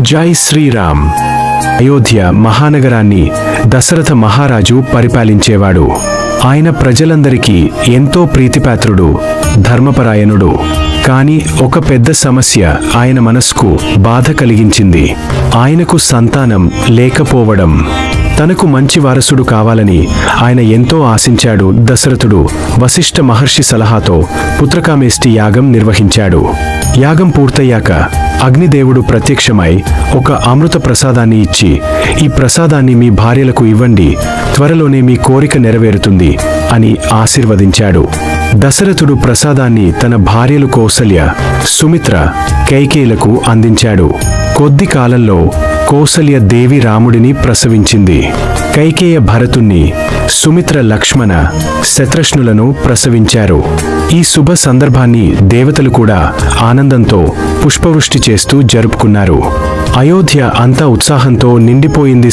జై శ్రీరామ్. అయోధ్య మహానగరాన్ని దశరథ మహారాజు పరిపాలించేవాడు. ఆయన ప్రజలందరికీ ఎంతో ప్రీతిపాత్రుడు ధర్మపరాయణుడు. కాని ఒక పెద్ద సమస్య ఆయన మనస్కు బాధ కలిగించింది. ఆయనకు సంతానం లేకపోవడం. తనకు మంచి వారసుడు కావాలని ఆయన ఎంతో ఆశించాడు దశరథుడు. వశిష్ఠ మహర్షి సలహాతో పుత్రకామేష్టి యాగం నిర్వహించాడు. యాగం పూర్తయ్యాక అగ్నిదేవుడు ప్రత్యక్షమై ఒక అమృత ప్రసాదాన్ని ఇచ్చి ఈ ప్రసాదాన్ని మీ భార్యలకు ఇవ్వండి త్వరలోనే మీ కోరిక నెరవేరుతుంది అని ఆశీర్వదించాడు. దశరథుడు ప్రసాదాన్ని తన భార్యలు కౌసల్య సుమిత్ర కైకేయులకు అందించాడు. కొద్ది కాలంలో కౌసల్య దేవి రాముడిని ప్రసవించింది. కైకేయ భరతుణ్ణి సుమిత్ర లక్ష్మణ శత్రుష్ణులను ప్రసవించారు. ఈ శుభ సందర్భాన్ని దేవతలు కూడా ఆనందంతో పుష్పవృష్టి చేస్తూ జరుపుకున్నారు. అయోధ్య అంతా ఉత్సాహంతో నిండిపోయింది